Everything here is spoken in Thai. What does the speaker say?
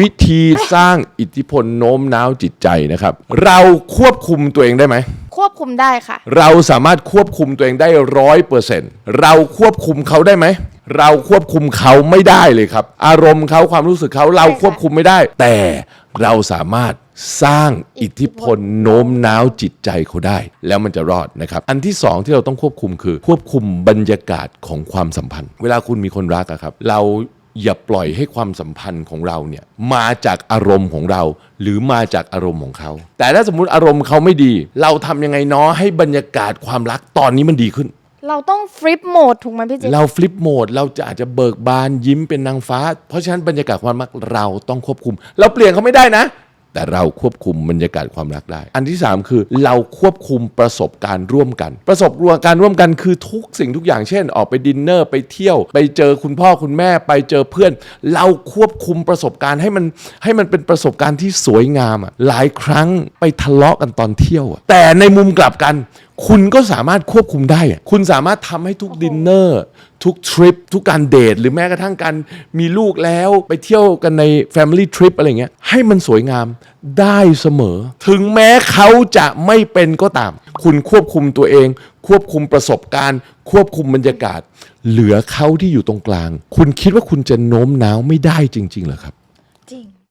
วิธีสร้างอิทธิพลโน้มน้าวจิตใจนะครับ เราควบคุมตัวเองได้ไหม ควบคุมได้ค่ะ เราสามารถควบคุมตัวเองได้ร้อยเปอร์เซ็นต์เราควบคุมเขาได้ไหม เราควบคุมเขาไม่ได้เลยครับ อารมณ์เขาความรู้สึกเขาเราควบคุมไม่ได้ แต่เราสามารถสร้างอิทธิพลโน้มน้าวจิตใจเขาได้ แล้วมันจะรอดนะครับ อันที่สองที่เราต้องควบคุมคือ ควบคุมบรรยากาศของความสัมพันธ์ เวลาคุณมีคนรักอะครับ เรา อย่าปล่อยให้ความสัมพันธ์ของเราเนี่ยมาจากอารมณ์ของเรา หรือมาจากอารมณ์ของเขา แต่ถ้าสมมุติอารมณ์เขาไม่ดี เราทำยังไงเนาะให้บรรยากาศความรักตอนนี้มันดีขึ้น เราต้องฟลิปโหมดถูกไหมพี่จิ๊บเราฟลิปโหมดเราจะอาจจะเบิกบานยิ้มเป็นนางฟ้า เพราะฉะนั้นบรรยากาศความรักเราต้องควบคุม เราเปลี่ยนเขาไม่ได้นะ แต่เราควบคุมบรรยากาศความรักได้ อันที่ 3 คือเราควบคุมประสบการณ์ร่วมกัน ประสบการณ์ร่วมกันคือทุกสิ่งทุกอย่างเช่น ออกไปดินเนอร์ไปเที่ยว ไปเจอคุณพ่อคุณแม่ไปเจอเพื่อน เราควบคุมประสบการณ์ให้มันให้มันเป็นประสบการณ์ที่สวยงามอะหลายครั้งไปทะเลาะกันตอนเที่ยวอะแต่ในมุมกลับกัน คุณก็สามารถควบคุมได้อะคุณสามารถทำให้ทุกดินเนอร์ ทุกทริป ทุกการเดท หรือแม้กระทั่งการมีลูกแล้วไปเที่ยวกันใน Family Trip อะไรเงี้ย ให้มันสวยงามได้เสมอ ถึงแม้เขาจะไม่เป็นก็ตาม คุณควบคุมตัวเอง ควบคุมประสบการณ์ ควบคุมบรรยากาศ เหลือเขาที่อยู่ตรงกลาง คุณคิดว่าคุณจะโน้มน้าวไม่ได้จริงๆเหรอครับ